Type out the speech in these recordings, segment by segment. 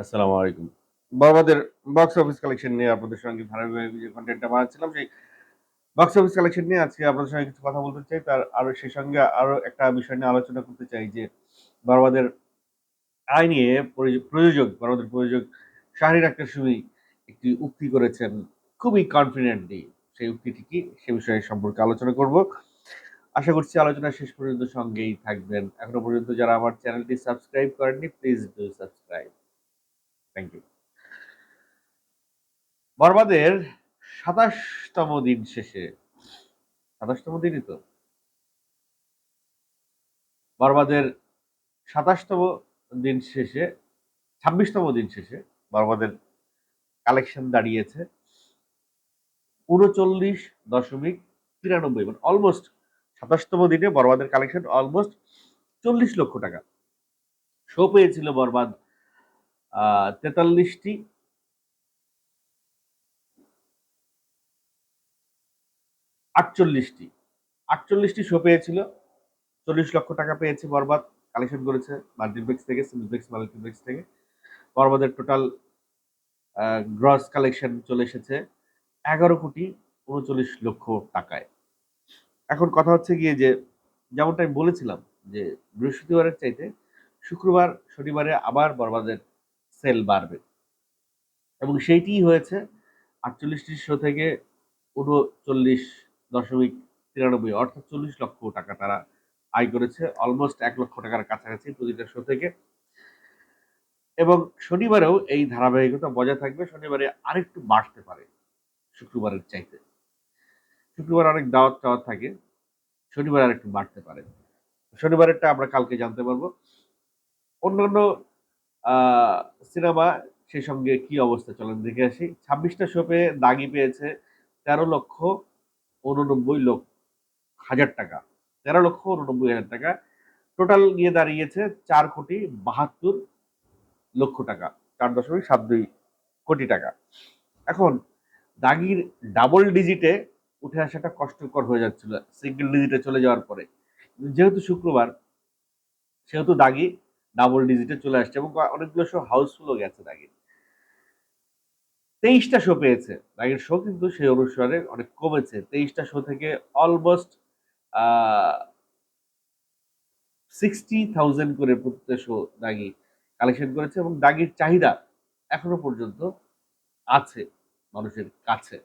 আসসালামু আলাইকুম। বড়বাদের box office collection নিয়ে আপনাদের সঙ্গে ধারাবাহিক যে কন্টেন্টটা বানাচ্ছিলাম, সেই বক্স অফিস কালেকশন নিয়ে আজকে আপনাদের সঙ্গে কিছু কথা বলতে চাই। তার আরও সেই সঙ্গে আরও একটা বিষয় নিয়ে আলোচনা করতে চাই যে বড়বাদের আয় নিয়ে প্রযোজ- প্রযোজক বড়বাদের প্রযোজক শাহরির আক্তার সুমি একটি উক্তি করেছেন খুবই কনফিডেন্টলি সেই উক্তিটি কি? সে বিষয়ে সম্পর্কে আলোচনা করব। আশা করছি আলোচনা শেষ পর্যন্ত সঙ্গেই থাকবেন। এখনও পর্যন্ত যারা আমার চ্যানেলটি সাবস্ক্রাইব করেননি please do subscribe thank you বরবাদের সাতাশতম দিন শেষে, সাতাশতম দিনই তো? বরবাদের সাতাশতম দিন শেষে, ছাব্বিশতম দিন শেষে বরবাদের কালেকশন দাঁড়িয়েছে। উনচল্লিশ দশমিক তিরানব্বই মানে অলমোস্ট সাতাশতম দিনে বরবাদের কালেকশন অলমোস্ট চল্লিশ লক্ষ টাকা। শো পেয়েছিল বরবাদ তেতাল্লিশটি। আটচল্লিশটি। আটচল্লিশটি শো পেয়েছিল। চল্লিশ লক্ষ টাকা পেয়েছে বরবাদ। কালেকশন করেছে মাল্টিপ্লেক্স থেকে সিলপ্লেক্স মাল্টিপ্লেক্স থেকে। বরবাদের টোটাল গ্রস কালেকশন চলে এসেছে এগারো কোটি উনচল্লিশ লক্ষ টাকায়। এখন কথা হচ্ছে গিয়ে যে, যেমনটা আমি বলেছিলাম যে, বৃহস্পতিবারের চাইতে শুক্রবার, শনিবারে আবার বরবাদের সেল বাড়বে। এবং সেইটিই হয়েছে আটচল্লিশটি শো থেকে উনচল্লিশ দশমিক তিরানব্বই, অর্থাৎ চল্লিশ লক্ষ টাকা তারা আয় করেছে অলমোস্ট এক লক্ষ টাকার কাছাকাছি প্রতিটা শো থেকে। এবং শনিবারেও এই ধারাবাহিকতা বজায় থাকবে, শনিবারে আরেকটু বাড়তে পারে শুক্রবারের চাইতে। শুক্রবার অনেক দাওয়াত টাওয়াত থাকে, শনিবার আরেকটু বাড়তে পারে। শনিবারেরটা আমরা কালকে জানতে পারব। অন্যান্য সিনেমা সেই সঙ্গে কি অবস্থা? চলেন দেখে আসি। ছাব্বিশটা শো পেয়ে দাগি পেয়েছে তেরো লক্ষ উননব্বই লক্ষ হাজার টাকা। তেরো লক্ষ উননব্বই হাজার টাকা। টোটাল গিয়ে দাঁড়িয়েছে চার কোটি বাহাত্তর লক্ষ টাকা, চার দশমিক সাত দুই কোটি টাকা। এখন, দাগির ডাবল ডিজিটে উঠে আসাটা কষ্টকর হয়ে যাচ্ছিল, সিঙ্গেল ডিজিটে চলে যাওয়ার পরে। যেহেতু শুক্রবার, সেহেতু দাগি ডাবল ডিজিটে চলে আসছে এবং অনেকগুলো শো হাউসফুলও গেছে দাগির তেইশটা শো পেয়েছে। দাগির শো কিন্তু সেই অনুসারে অনেক কমেছে। তেইশটা শো থেকে অলমোস্ট সিক্সটি থাউজেন্ড করে প্রত্যেক শো দাগি কালেকশন করেছে এবং দাগির চাহিদা এখনও পর্যন্ত আছে মানুষের কাছে।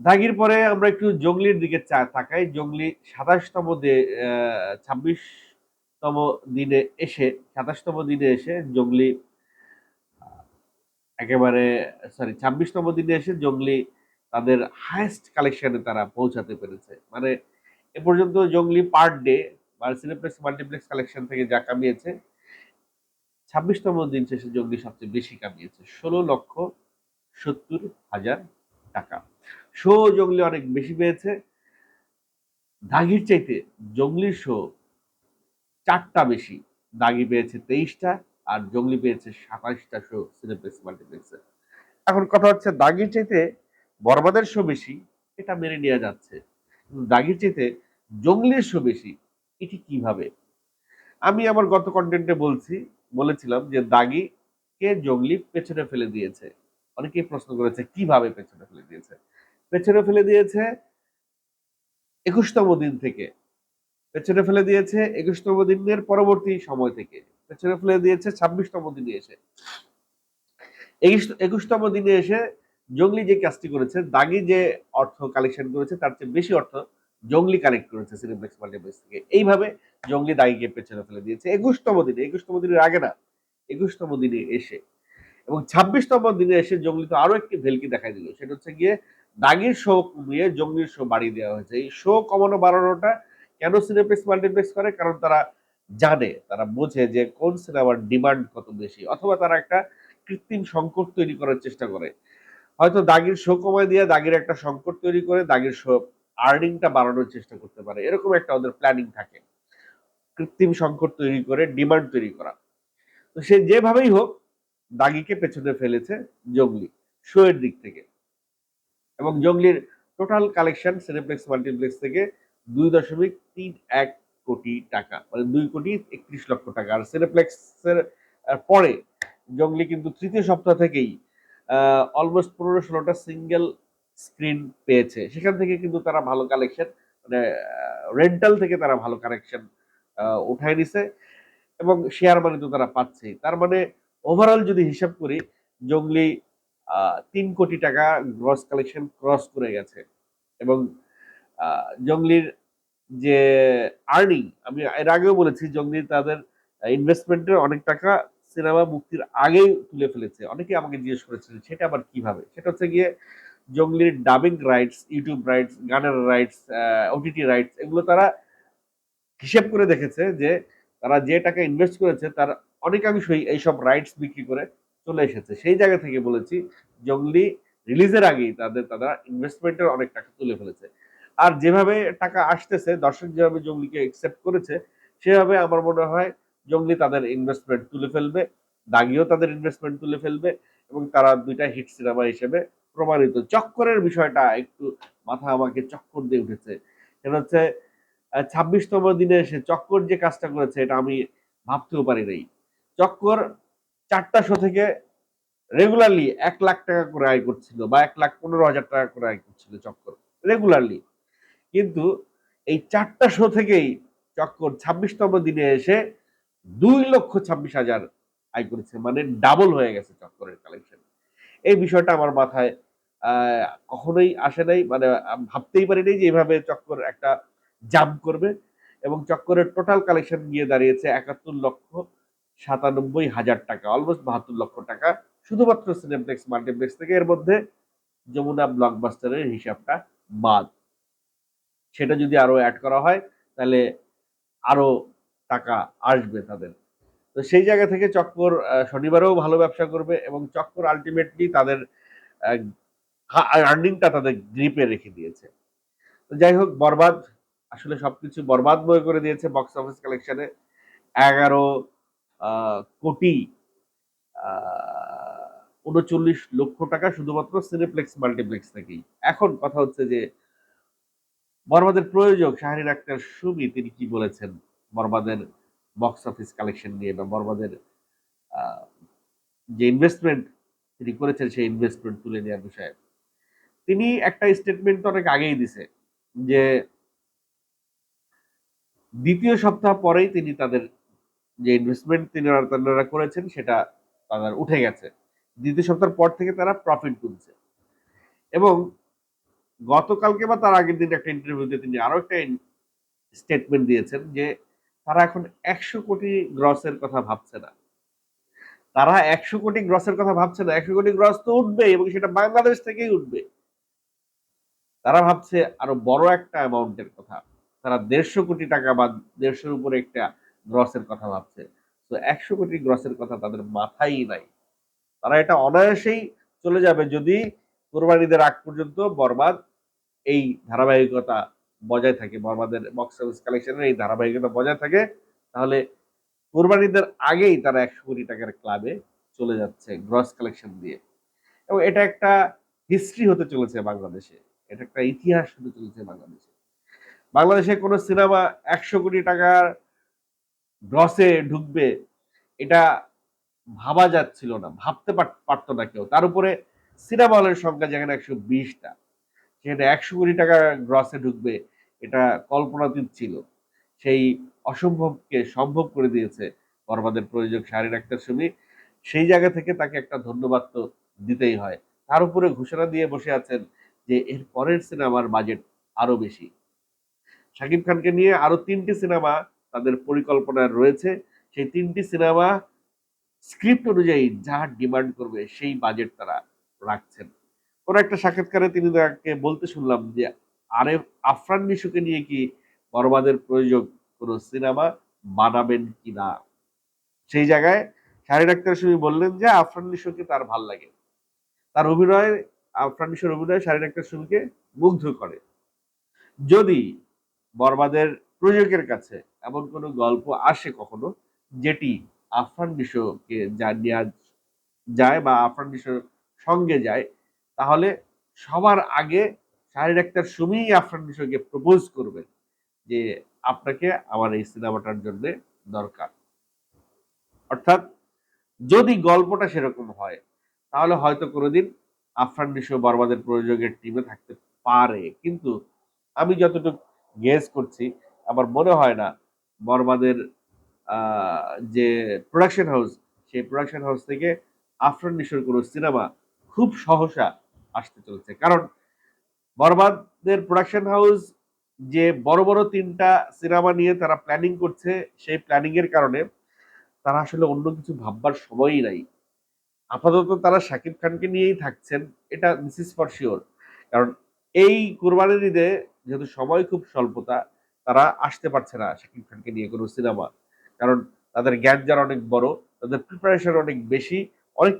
দাগির পরে আমরা একটু জঙ্গলির দিকে তাকাই। জঙ্গলি সাতাশতম ছাব্বিশতম দিনে এসে, সাতাশতম দিনে এসে জঙ্গলি একেবারে সরি ছাব্বিশতম দিনে এসে জঙ্গলি তাদের হায়েস্ট কালেকশনে তারা পৌঁছাতে পেরেছে। মানে এ পর্যন্ত জঙ্গলি পার ডে বা সিনেপ্লেক্স মাল্টিপ্লেক্স কালেকশন থেকে যা কামিয়েছে, ছাব্বিশতম দিন শেষে জঙ্গলি সবচেয়ে বেশি কামিয়েছে। ষোলো লক্ষ সত্তর হাজার টাকা। শো জঙ্গলি অনেক বেশি পেয়েছে। দাগির চাইতে জঙ্গলির শো চারটা বেশি। দাগি পেয়েছে তেইশটা আর জঙ্গলি পেয়েছে সাতাশটা শো সিনেপ্লেক্স মাল্টিপ্লেক্সে। এখন কথা হচ্ছে দাগির চাইতে বরবাদের শো বেশি, এটা মেনে নেওয়া যাচ্ছে। কিন্তু দাগির চাইতে জঙ্গলির শো বেশি, এটি কীভাবে? আমি আমার গত কন্টেন্টে বলছি, বলেছিলাম যে দাগি কে জঙ্গলি পেছনে ফেলে দিয়েছে। অনেকেই প্রশ্ন করেছে, কীভাবে পেছনে ফেলে দিয়েছে? পেছনে ফেলে দিয়েছে একুশতম দিন থেকে। পেছনে ফেলে দিয়েছে একুশতম দিনের পরবর্তী সময় থেকে। পেছনে ফেলে দিয়েছে ছাব্বিশতম দিনে এসে। একুশতম দিনে এসে জঙ্গলি যে কাজটি করেছে, দাগি যে অর্থ কালেকশন করেছে, তার চেয়ে বেশি অর্থ জঙ্গলি কালেক্ট করেছে সিনেপ্লেক্স মাল্টিপ্লেক্স থেকে। এইভাবে জঙ্গলি দাগিকে পেছনে ফেলে দিয়েছে একুশতম দিনে। একুশতম দিনের আগে না, একুশতম দিনে এসে। এবং ছাব্বিশতম দিনে এসে জঙ্গলি তো আরও একটি ভেলকি দেখা দিল। সেটা হচ্ছে গিয়ে দাগির শো কমিয়ে জঙ্গলির শো বাড়িয়ে দেওয়া হয়েছে। এই শো কমানো বাড়ানোটা কেন সিনেপ্লেক্স মাল্টিপ্লেক্স করে? কারণ তারা জানে, তারা বোঝে যে কোন সিনেমার ডিমান্ড কত বেশি, অথবা তারা একটা কৃত্রিম সংকট তৈরি করার চেষ্টা করে। হয়তো দাগির শো কমায় দিয়ে দাগির একটা সংকট তৈরি করে দাগির শো আর্নিংটা বাড়ানোর চেষ্টা করতে পারে। এরকম একটা ওদের প্ল্যানিং থাকে। কৃত্রিম সংকট তৈরি করে ডিমান্ড তৈরি করা। তো সে যেভাবেই হোক, দাগিকে পেছনে ফেলেছে জঙ্গলি, শো এর দিক থেকে। এবং জঙ্গলির টোটাল কালেকশন সিনেপ্লেক্স মাল্টিপ্লেক্স থেকে দুই দশমিক তিন এক কোটি টাকা মানে দুই কোটি একত্রিশ লক্ষ টাকা। আর সিনেপ্লেক্সের পরে জঙ্গলি কিন্তু তৃতীয় সপ্তাহ থেকেই অলমোস্ট পনেরো ষোলোটা সিঙ্গেল স্ক্রিন পেয়েছে। সেখান থেকে কিন্তু তারা ভালো কালেকশন মানে রেন্টাল থেকে তারা ভালো কালেকশন উঠায় নিছে এবং শেয়ার মানি তো তারা পাচ্ছেই তার মানে ওভারঅল যদি হিসাব করি, জঙ্গলি তিন কোটি টাকা গ্রস কালেকশন ক্রস করে গেছে এবং জঙ্গলির যে আর্নিং আমি এর আগেও বলেছি, জঙ্গলি তাদের ইনভেস্টমেন্টের অনেক টাকা সিনেমা মুক্তির আগেই তুলে ফেলেছে। অনেকে আমাকে জিজ্ঞেস করেছিলেন সেটা আবার কীভাবে? সেটা হচ্ছে গিয়ে জঙ্গলির ডাবিং রাইটস ইউটিউব রাইটস গানের রাইটস ওটিটি রাইটস এগুলো তারা হিসেব করে দেখেছে যে তারা যে টাকা ইনভেস্ট করেছে তার অনেকাংশই এইসব রাইটস বিক্রি করে চলে এসেছে। সেই জায়গা থেকে বলেছি, জঙ্গলি রিলিজের আগেই তাদের, তারা ইনভেস্টমেন্টের অনেক টাকা তুলে ফেলেছে। আর যেভাবে টাকা আসতেছে, দর্শক যেভাবে জঙ্গলিকে একসেপ্ট করেছে, সেভাবে আমার মনে হয় জঙ্গলি তাদের ইনভেস্টমেন্ট তুলে ফেলবে, দাগিও তাদের ইনভেস্টমেন্ট তুলে ফেলবে এবং তারা দুইটা হিট সিনেমা হিসেবে প্রমাণিত। চক্করের বিষয়টা একটু মাথা আমাকে চক্কর দিয়ে উঠেছে। সেটা হচ্ছে ছাব্বিশতম দিনে এসে চক্কর যে কাজটা করেছে, এটা আমি ভাবতেও পারি নাই। চক্কর চারটা শো থেকে রেগুলারলি এক লাখ টাকা করে আয় করছিল বা এক লাখ পনেরো হাজার টাকা করে আয় করছিল চক্কর রেগুলারলি কিন্তু এই চারটা শো থেকেই চক্কর ছাব্বিশতম দিনে এসে দুই লক্ষ ছাব্বিশ হাজার আয় করেছে মানে ডাবল হয়ে গেছে চক্করের কালেকশন এই বিষয়টা আমার মাথায় কখনোই আসে নাই মানে ভাবতেই পারিনি যে এইভাবে চক্কর একটা জাম্প করবে এবং চক্করের টোটাল কালেকশন গিয়ে দাঁড়িয়েছে একাত্তর লক্ষ সাতানব্বই হাজার টাকা অলমোস্ট বাহাত্তর লক্ষ টাকা। শুধুমাত্র সিনেপ্লেক্স মাল্টিপ্লেক্স থেকে এর মধ্যে যমুনা ব্লকবাস্টারের হিসাবটা বাদ। সেটা যদি আরও অ্যাড করা হয়, তাহলে আরও টাকা আসবে তাদের। তো সেই জায়গা থেকে চক্কর শনিবারেও ভালো ব্যবসা করবে এবং চক্কর আলটিমেটলি তাদের আর্নিংটা তাদের গ্রিপে রেখে দিয়েছে। তো যাই হোক, বরবাদ, আসলে সব কিছু বরবাদ বরবাদময় করে দিয়েছে বক্স অফিস কালেকশনে এগারো কোটি উনচল্লিশ লক্ষ টাকা শুধুমাত্র সিনেপ্লেক্স মাল্টিপ্লেক্স থেকেই। এখন কথা হচ্ছে যে বরবাদের প্রয়োজক শাহরিন আক্তার সুমি, তিনি কি বলেছেন? বরবাদের বক্স অফিস কালেকশন নিয়ে বা বরবাদের যে ইনভেস্টমেন্ট তিনি করেছেন সেই ইনভেস্টমেন্ট তুলে নেওয়ার বিষয়ে। তিনি একটা স্টেটমেন্ট তো অনেক আগেই দিছে যে দ্বিতীয় সপ্তাহ পরেই তিনি তাদের যে ইনভেস্টমেন্ট তিনি তারা করেছেন সেটা তাদের উঠে গেছে। দ্বিতীয় সপ্তাহ পর থেকে তারা প্রফিট তুলছে এবং গতকালকে বা তার আগের দিন একটা ইন্টারভিউতে তিনি আরও একটা স্টেটমেন্ট দিয়েছেন যে তারা এখন একশো কোটি গ্রসের কথা ভাবছে না। তারা একশো কোটি গ্রসের কথা ভাবছে না। একশো কোটি গ্রস তো উঠবে এবং সেটা বাংলাদেশ থেকেই উঠবে। তারা ভাবছে আরও বড় একটা অ্যামাউন্টের কথা। তারা দেড়শো কোটি টাকা বা দেড়শোর উপরে একটা গ্রসের কথা ভাবছে। তো একশো কোটি গ্রসের কথা তাদের মাথায় নাই। তারা এটা অনায়াসেই চলে যাবে যদি কোরবানিদের আগ পর্যন্ত বরবাদ এই ধারাবাহিকতা বজায় থাকে বরবাদের বক্স অফিস কালেকশনের এই ধারাবাহিকতা বজায় থাকে, তাহলে কোরবানিদের আগেই তারা একশো কোটি টাকার ক্লাবে চলে যাচ্ছে গ্রস কালেকশন দিয়ে। এবং এটা একটা হিস্ট্রি হতে চলেছে বাংলাদেশে, এটা একটা ইতিহাস হতে চলেছে বাংলাদেশে। বাংলাদেশে কোনো সিনেমা একশো কোটি টাকার গ্রসে ঢুকবে, এটা ভাবা যাচ্ছিল না, ভাবতে পারতো না কেউ। তার উপরে সিনেমা হলের সংখ্যা যেখানে একশো বিশটা সেখানে একশো কোটি টাকা গ্রসে ঢুকবে, এটা কল্পনাতীত ছিল। সেই অসম্ভবকে সম্ভব করে দিয়েছে বরবাদের প্রয়োজক শারীর আক্তার সুমি। সেই জায়গা থেকে তাকে একটা ধন্যবাদ তো দিতেই হয়। তার উপরে ঘোষণা দিয়ে বসে আছেন যে, এর পরের সিনেমার বাজেট আরও বেশি। শাকিব খানকে নিয়ে আরও তিনটি সিনেমা তাদের পরিকল্পনায় রয়েছে। সেই তিনটি সিনেমা স্ক্রিপ্ট অনুযায়ী যা ডিমান্ড করবে, সেই বাজেট তারা রাখছেন। কোন একটা সাক্ষাৎকারে তিনি তাকে বলতে শুনলাম যে, আরে, আফরান নিশুকে নিয়ে কি বরবাদের প্রয়োজন? কোন সিনেমা বানাবেন কি না? সেই জায়গায় শাহরি ডাক্তার সুমি বললেন যে, আফরান নিশুকে তার ভালো লাগে তার অভিনয়, আফরান নিশুর অভিনয় শাহরি ডাক্তার সুমিকে মুগ্ধ করে। যদি বরবাদের প্রযোজকের কাছে এমন কোনো গল্প আসে কখনো, যেটি আফরান নিশোকে যা নেওয়া যায় বা আফরান নিশোর সঙ্গে যায় তাহলে সবার আগে শাহরি ডাক্তার সুমি আফরান নিশোকে প্রপোজ করবেন যে আপনাকে আমার এই সিনেমাটার জন্য দরকার। অর্থাৎ যদি গল্পটা সেরকম হয়, তাহলে হয়তো কোনোদিন আফরান নিশো বরবাদের প্রযোজকের টিমে থাকতে পারে। কিন্তু আমি যতটুকু গেস করছি, আমার মনে হয় না বরবাদের যে প্রোডাকশন হাউস সেই প্রোডাকশন হাউস থেকে আফরান নিশোর কোনো সিনেমা খুব সহসা আসতে চলেছে। কারণ বরবাদের প্রোডাকশন হাউস যে বড় বড় তিনটা সিনেমা নিয়ে তারা প্ল্যানিং করছে, সেই প্ল্যানিং এর কারণে তারা আসলে অন্য কিছু ভাববার সময়ই নাই। আপাতত তারা শাকিব খানকে নিয়েই থাকছেন, এটা দিস ইজ ফর শিওর কারণ এই কোরবানির ঈদে যেহেতু সময় খুব স্বল্পতা, তারা আসতে পারছে না শাকিব খানকে নিয়ে কোনো সিনেমা। কারণ তাদের জ্ঞান যার অনেক বড়, তাদের প্রিপারেশন অনেক বেশি, অনেক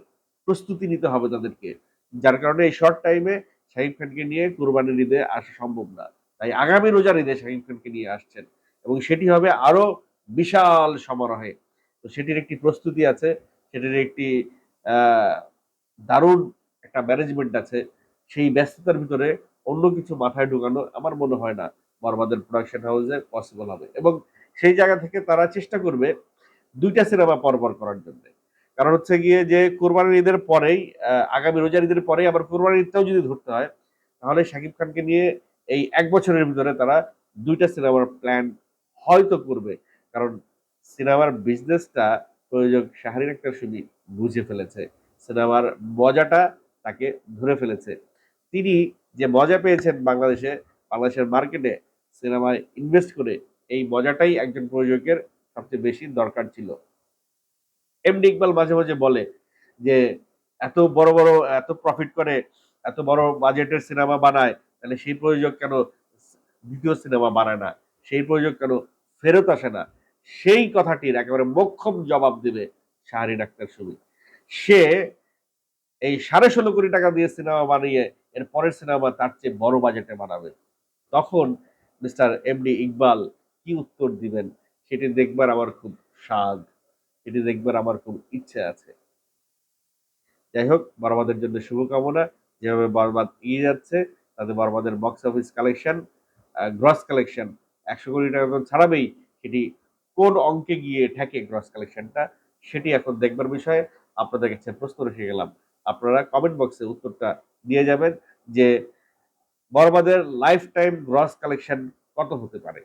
প্রস্তুতি নিতে হবে তাদেরকে। যার কারণে এই শর্ট টাইমে শাকিব খানকে নিয়ে কোরবানির ঈদে আসা সম্ভব না। তাই আগামী রোজার ঈদে শাকিব খানকে নিয়ে আসছেন এবং সেটি হবে আরও বিশাল সমারোহে। তো সেটির একটি প্রস্তুতি আছে, সেটির একটি দারুণ একটা ম্যানেজমেন্ট আছে। সেই ব্যস্ততার ভিতরে অন্য কিছু মাথায় ঢুকানো আমার মনে হয় না বরবাদের প্রোডাকশন হাউসে পসিবল হবে এবং সেই জায়গা থেকে তারা চেষ্টা করবে দুইটা সিনেমা পরপর করার জন্য। কারণ হচ্ছে গিয়ে যে কোরবানির ঈদের পরেই আগামী রোজার ঈদের পরেই আবার কোরবানির ঈদটাও যদি ধরতে হয়, তাহলে শাকিব খানকে নিয়ে এই এক বছরের ভিতরে তারা দুইটা সিনেমার প্ল্যান হয়তো করবে। কারণ সিনেমার বিজনেসটা প্রয়োজক শাহরিন আক্তার সুমি বুঝে ফেলেছে। সিনেমার মজাটা তাকে ধরে ফেলেছে। তিনি যে মজা পেয়েছেন বাংলাদেশে, বাংলাদেশের মার্কেটে সিনেমায় ইনভেস্ট করে, এই মজাটাই একজন প্রযোজকের সবচেয়ে বেশি দরকার ছিল। এমডি ইকবাল মাঝে মাঝে বলে যে, এত বড় বড়, এত প্রফিট করে, এত বড় বাজেটের সিনেমা বানায়, তাহলে সেই প্রযোজক কেন দ্বিতীয় সিনেমা বানায় না? সেই প্রযোজক কেন ফেরত আসে না? সেই কথাটির একেবারে মোক্ষম জবাব দেবে শাহরিন আক্তার সুমি সে এই সাড়ে ষোলো কোটি টাকা দিয়ে সিনেমা বানিয়ে, এর পরের সিনেমা তার চেয়ে বড় বাজেটে বানাবে। তখন মিস্টার এমডি ইকবাল কি উত্তর দিবেন সেটি দেখবার আমার খুব স্বাদ সেটি দেখবার আমার খুব ইচ্ছে আছে। যাই হোক বরবাদের জন্য শুভকামনা। যেভাবে বরবাদ এগিয়ে যাচ্ছে, তাতে বরবাদের box office collection gross collection একশো কোটি টাকা ছাড়াবেই সেটি কোন অঙ্কে গিয়ে ঠেকে গ্রস কালেকশনটা সেটি এখন দেখবার বিষয়ে। আপনাদের কাছে প্রশ্ন রেখে গেলাম। আপনারা কমেন্ট বক্সে উত্তরটা দিয়ে যাবেন যে বরবাদের লাইফ টাইম গ্রস কালেকশন কত হতে পারে।